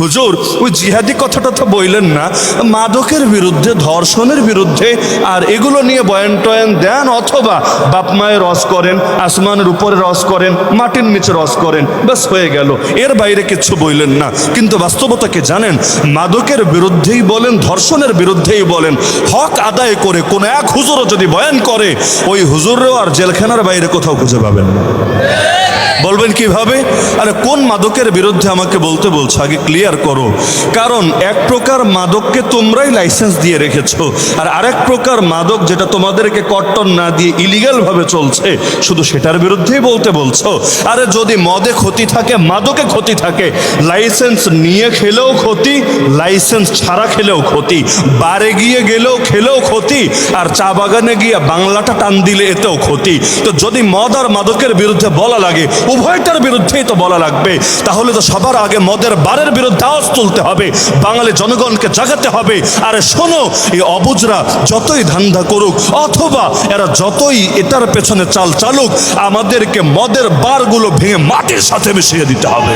হুজুর, ওই জিহাদি কথাটা তো বললেন না। মাদকের বিরুদ্ধে, ধর্ষণের বিরুদ্ধে, আর এগুলো নিয়ে বয়ান টয়ান দেন অথবা বাপ মায়ের রস করেন, আসমানের উপরে রস করেন, মাটির নিচে রস করেন, ব্যাস হয়ে গেল। এর বাইরে কিচ্ছু বললেন না। কিন্তু বাস্তবতাকে জানেন? মাদকের বিরুদ্ধেই বলেন, ধর্ষণের বিরুদ্ধেই বলেন। হক আদায় করে কোন এক হুজুরও যদি বয়ান করে, ওই হুজুরেও আর জেলখানার বাইরে কোথাও খুঁজে পাবেন না। বলবেন কীভাবে? আরে কোন মাদকের বিরুদ্ধে আমাকে বলতে বলছো? আগে ক্লিয়ার করো। কারণ এক প্রকার মাদককে তোমরাই লাইসেন্স দিয়ে রেখেছো। আর আরেক প্রকার মাদক যেটা তোমাদেরকে কট্টর না দিয়ে ইলিগাল ভাবে চলছে, শুধু সেটার বিরুদ্ধেই বলতে বলছো। আরে যদি মদে ক্ষতি থাকে, মাদকে ক্ষতি থাকে লাইসেন্স নিয়ে খেলেও ক্ষতি লাইসেন্স ছাড়া খেলেও ক্ষতি, বারে গিয়ে গেলেও খেলেও ক্ষতি, আর চা বাগানে গিয়ে বাংলাটা টান দিলে এতেও ক্ষতি। তো যদি মদ আর মাদকের বিরুদ্ধে বলা লাগে, উভয়টার বিরুদ্ধেই তো বলা লাগবে, তাহলে তো সবার আগে মদের বারের বিরুদ্ধে আওয়াজ তুলতে হবে, বাঙালি জনগণকে জাগাতে হবে। আরে শোনো, এই অবুজরা যতই ধান্দা করুক, অথবা এরা যতই এটার পেছনে চাল চালুক, আমাদেরকে মদের বারগুলো ভেঙে মাটির সাথে মিশিয়ে দিতে হবে।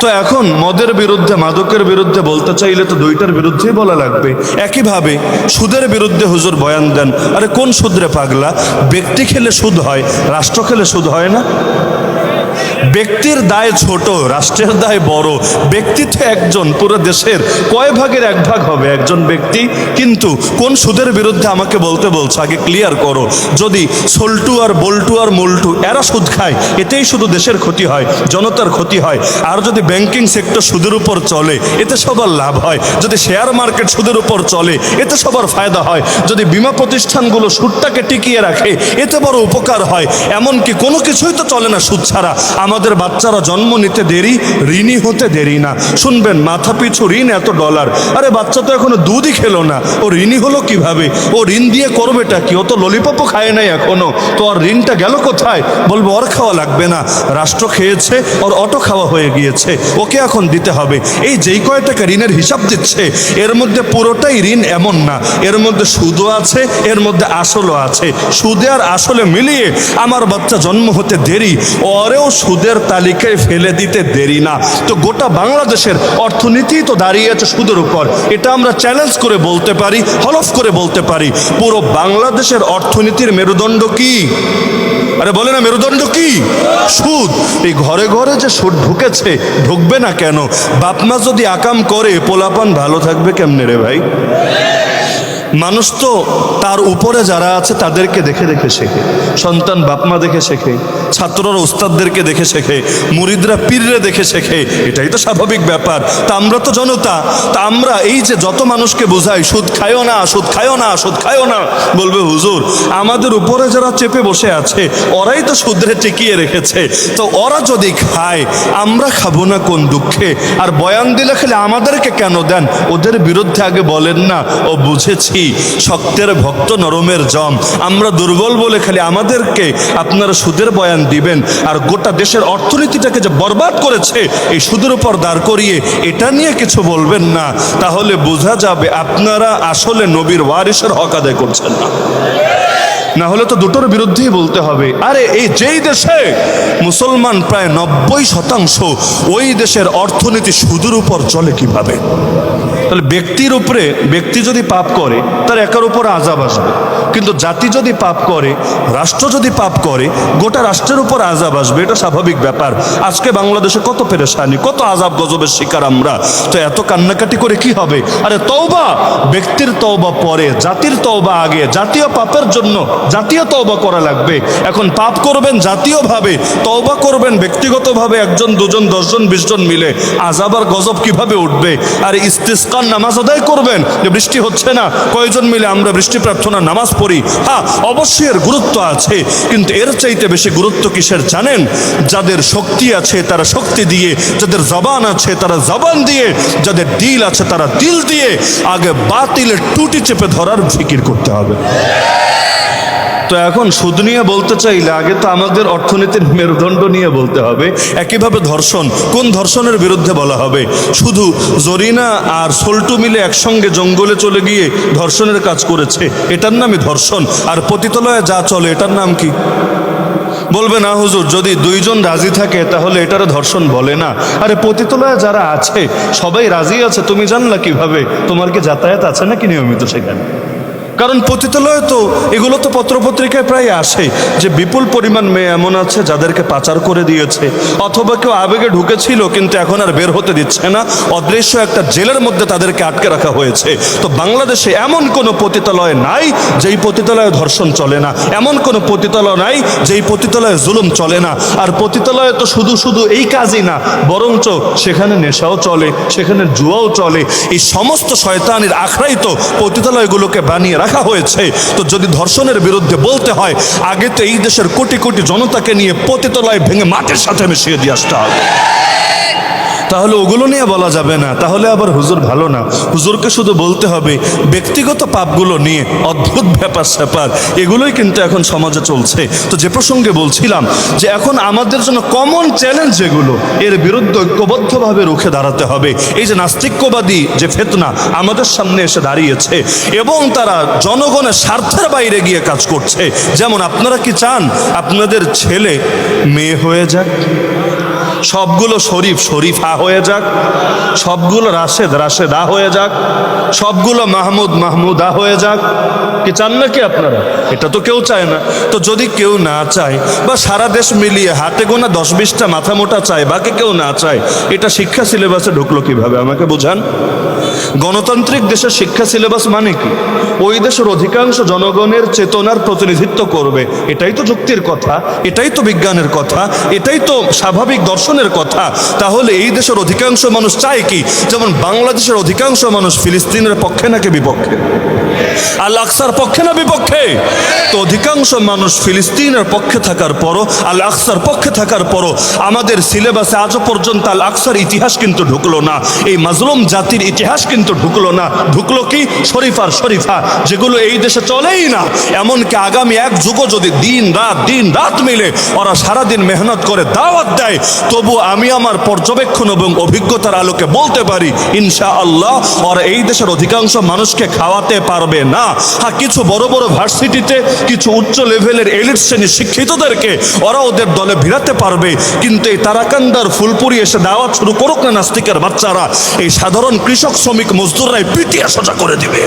তো এখন মদের বিরুদ্ধে, মাদকের বিরুদ্ধে বলতে চাইলে তো দুইটার বিরুদ্ধেই বলা লাগবে। একইভাবে সুদের বিরুদ্ধে হুজুর বয়ান দেন, আরে কোন সুদরে পাগলা? ব্যক্তি খেলে সুদ হয়, রাষ্ট্র খেলে সুদ হয় না? ব্যক্তির দায় ছোট, রাষ্ট্রের দায় বড়। ব্যক্তি তো একজন, পুরো দেশের কয় ভাগের এক ভাগ হবে একজন ব্যক্তি? কিন্তু কোন সুদের বিরুদ্ধে আমাকে বলতে বলছো? আগে ক্লিয়ার করো। যদি সোল্টু আর বল্টু আর মোল্টু, এরা সুদ খায় এতেই শুধু দেশের ক্ষতি হয়, জনতার ক্ষতি হয়। আর যদি ব্যাংকিং সেক্টর সুদের উপর চলে, এতে সবার লাভ হয়। যদি শেয়ার মার্কেট সুদের উপর চলে, এতে সবার ফায়দা হয়। যদি বিমা প্রতিষ্ঠানগুলো সুদটাকে টিকিয়ে রাখে, এতে বড় উপকার হয়। এমনকি কোনো কিছুই তো চলে না সুদ ছাড়া। আমাদের বাচ্চারা জন্ম নিতে দেরি, ঋণী হতে দেরি না। শুনবেন মাথা পিছু ঋণ এত ডলার আরে বাচ্চা তো এখনও দুধই খেলো না। ও ঋণী হলো কীভাবে? ও ঋণ দিয়ে করবেটা কি? ও তো ললিপপও খায় নাই এখনও। তো আর ঋণটা গেল কোথায়? বলব ওর খাওয়া লাগবে না। রাষ্ট্র খেয়েছে, ওর অটো খাওয়া হয়ে গিয়েছে। ওকে এখন দিতে হবে। এই যেই কয় টাকা ঋণের হিসাব দিচ্ছে, এর মধ্যে পুরোটাই ঋণ এমন না। এর মধ্যে সুদও আছে, এর মধ্যে আসলও আছে। সুদে আর আসলে মিলিয়ে আমার বাচ্চা জন্ম হতে দেরি। ওরেও সুদের তালিকায় ফেলে দিতে দেরি না। তো গোটা বাংলাদেশের অর্থনীতি তো দাঁড়িয়ে আছে সুদের উপর। এটা আমরা চ্যালেঞ্জ করে বলতে পারি, হলফ করে বলতে পারি। পুরো বাংলাদেশের অর্থনীতির মেরুদণ্ড কি? আরে বলে না, মেরুদণ্ড কি? সুদ। এই ঘরে ঘরে যে সুদ ঢুকেছে, ঢুকবে না কেন? বাপমা যদি আকাম করে, পোলাপান ভালো থাকবে কেমনে রে ভাই? মানুষ তো তার উপরে যারা আছে তাদেরকে দেখে দেখে শেখে। সন্তান বাপমা দেখে শেখে, ছাত্ররা উস্তাদদেরকে দেখে শেখে, মুরিদরা পীররে দেখে শেখে, এটাই তো স্বাভাবিক ব্যাপার। তা আমরা তো জনতা, তা আমরা এই যে যত মানুষকে বোঝাই, সুদ খায়ও না, সুদ খায়ও না, সুদ খায়ও না, বলবে হুজুর, আমাদের উপরে যারা চেপে বসে আছে, ওরাই তো সুদরে টিকিয়ে রেখেছে। তো ওরা যদি খায়, আমরা খাব না কোন দুঃখে? আর বয়ান দিলে খালি আমাদেরকে কেন দেন? ওদের বিরুদ্ধে আগে বলেন না, ও বুঝেছি। শক্তের ভক্ত, নরমের জম। আমরা দুর্বল বলে খালি আমাদেরকে আপনারা সুদের বয়ান দিবেন। আর গোটা দেশের অর্থনীতিটাকে যে বরবাদ করেছে, এই সুদের উপর দাঁড় করিয়ে এটা নিয়ে কিছু বলবেন না। তাহলে বোঝা যাবে আপনারা আসলে নবীর ওয়ারিসের হক আদায় করছেন না। না হলে তো দুটোর বিরুদ্ধেই বলতে হবে। আরে, এই যেই দেশে মুসলমান প্রায় নব্বই শতাংশ, ওই দেশের অর্থনীতি সুদের উপর চলে কীভাবে? তাহলে ব্যক্তির উপরে, ব্যক্তি যদি পাপ করে, তার একার উপর আজাব আসবে। কিন্তু জাতি যদি পাপ করে, রাষ্ট্র যদি পাপ করে, গোটা রাষ্ট্রের উপর আজাব আসবে, এটা স্বাভাবিক ব্যাপার। আজকে বাংলাদেশে কত পেরেশানি, কত আজাব গজবের শিকার আমরা। তো এত কান্নাকাটি করে কি হবে? আরে তওবা, ব্যক্তির তওবা পরে, জাতির তওবা আগে, জাতীয় পাপের জন্য জাতীয় তওবা করা লাগবে। এখন পাপ করবেন জাতীয়ভাবে, তওবা করবেন ব্যক্তিগতভাবে একজন, দুজন, দশজন, বিশজন মিলে। আজাব আর গজব কীভাবে উঠবে? আর ইস্তিস্কার নামাজ আদায় করবেন? যে বৃষ্টি হচ্ছে না, কয়জন মিলে আমরা বৃষ্টি প্রার্থনা নামাজ পড়ি? হ্যাঁ অবশ্যই এর গুরুত্ব আছে। কিন্তু এর চাইতে বেশি গুরুত্ব কিসের জানেন? যাদের শক্তি আছে, তারা শক্তি দিয়ে, যাদের জবান আছে, তারা জবান দিয়ে, যাদের দিল আছে, তারা দিল দিয়ে, আগে বাতিলের টুটি চেপে ধরার ফিকির করতে হবে। তো এখন সুদ নিয়ে বলতে চাইলে আগে তো আমাদের অর্থনীতির মেরুদণ্ড নিয়ে বলতে হবে। একইভাবে ধর্ষণ, কোন ধর্ষণের বিরুদ্ধে বলা হবে? শুধু জরিনা আর সোল্টু মিলে একসঙ্গে জঙ্গলে চলে গিয়ে ধর্ষণের কাজ করেছে, এটার নামই ধর্ষণ। আর পতিতলয়ে যা চলে, এটার নাম কি? বলবে, না হুজুর, যদি দুইজন রাজি থাকে, তাহলে এটারে ধর্ষণ বলে না। আরে পতিতলয়ে যারা আছে, সবাই রাজি আছে, তুমি জানলা কীভাবে? তোমার কি যাতায়াত আছে নাকি নিয়মিত সেখানে? কারণ পতিতালয়ে তো, এগুলো তো পত্রপত্রিকায় প্রায় আসে যে বিপুল পরিমাণ মেয়ে এমন আছে যাদেরকে পাচার করে দিয়েছে। অথবা কেউ আবেগে ঢুকেছিল কিন্তু এখন আর বের হতে দিচ্ছে না। অদৃশ্য একটা জেলের মধ্যে তাদেরকে আটকে রাখা হয়েছে। তো বাংলাদেশে এমন কোনো পতিতালয় নাই যেই পতিতালয়ে ধর্ষণ চলে না। এমন কোনো পতিতালয় নাই যেই পতিতালয়ে জুলুম চলে না। আর পতিতালয়ে তো শুধু শুধু এই কাজই না, বরঞ্চ সেখানে নেশাও চলে, সেখানে জুয়াও চলে। এই সমস্ত শয়তানের আখড়াই তো পতিতালয়গুলোকে বানিয়ে রাখা। হয়েছে। তো যদি ধর্ষণের বিরুদ্ধে বলতে হয়, আগে তো এই দেশের কোটি কোটি জনতাকে নিয়ে পতিতলায় ভেঙে মাটির সাথে মিশিয়ে দিয়ে আসতে হবে। তাহলে ওগুলো নিয়ে বলা যাবে না। তাহলে আবার হুজুর ভালো না। হুজুরকে শুধু বলতে হবে, ব্যক্তিগত পাপগুলো নিয়ে, অদ্ভুত ব্যাপার স্যাপার, এগুলোই কিন্তু এখন সমাজে চলছে। তো যে প্রসঙ্গে বলছিলাম যে এখন আমাদের জন্য কমন চ্যালেঞ্জ যেগুলো, এর বিরুদ্ধে ঐক্যবদ্ধভাবে রুখে দাঁড়াতে হবে। এই যে নাস্তিক্যবাদী যে ফেতনা আমাদের সামনে এসে দাঁড়িয়েছে এবং তারা জনগণের স্বার্থের বাইরে গিয়ে কাজ করছে। যেমন আপনারা কি চান আপনাদের ছেলে মেয়ে হয়ে যাক? সবগুলো শরীফ শরীফা হয়ে যাক, সবগুলো রাশেদ রাশেদা হয়ে যাক, সবগুলো মাহমুদ মাহমুদা হয়ে যাক। কি চান নাকি আপনারা? এটা তো কেউ চায় না। তো যদি কেউ না চায় বা সারা দেশ মিলিয়ে হাতে গোনা দশ বিশটা মাথা মোটা চায়, বাকি কেউ না চায়, এটা শিক্ষা সিলেবাসে ঢুকলো কীভাবে? আমাকে বোঝান। গণতান্ত্রিক দেশের শিক্ষা সিলেবাস মানে কি? ওই দেশের অধিকাংশ জনগণের চেতনার প্রতিনিধিত্ব করবে। এটাই তো যুক্তির কথা, এটাই তো বিজ্ঞানের কথা, এটাই তো স্বাভাবিক দর্শনের কথা, তাহলে এই দেশের অধিকাংশ মানুষ চায় কি? যেমন বাংলাদেশের অধিকাংশ মানুষ ফিলিস্তিনের পক্ষে নাকি বিপক্ষে? আল আকসার পক্ষে না বিপক্ষে? তো অধিকাংশ মানুষ ফিলিস্তিনের পক্ষে থাকার পরও, আল আকসার পক্ষে থাকার পরও আমাদের সিলেবাসে আজও পর্যন্ত আল আকসার ইতিহাস কিন্তু ঢুকলো না। এই মাজলুম জাতির ইতিহাস কিন্তু ঢুকলো না। ঢুকলো কি? শরীফার শরীফা, যেগুলো এই দেশে চলেই না। এমনকি আগামী এক যুগ যদি দিন রাত দিন রাত মিলে ওরা সারাদিন মেহনত করে দাওয়াত দেয় তবু আমি আমার পর্যবেক্ষণ এবং অভিজ্ঞতার আলোকে বলতে পারি ইনশা আল্লাহ ওরা এই দেশের অধিকাংশ মানুষকে খাওয়াতে পারবে না। হ্যাঁ কিছু বড় বড় ভার্সিটিতে, কিছু উচ্চ লেভেলের এলিট শ্রেণির শিক্ষিতদেরকে ওরা ওদের দলে ভিড়াতে পারবে, কিন্তু এই তারাকান্দার ফুলপুরি এসে দাওয়াত শুরু করুক না নাস্তিকের বাচ্চারা, এই সাধারণ কৃষক শ্রমিক মজদুররাই পিটিয়ে সোজা করে দিবে।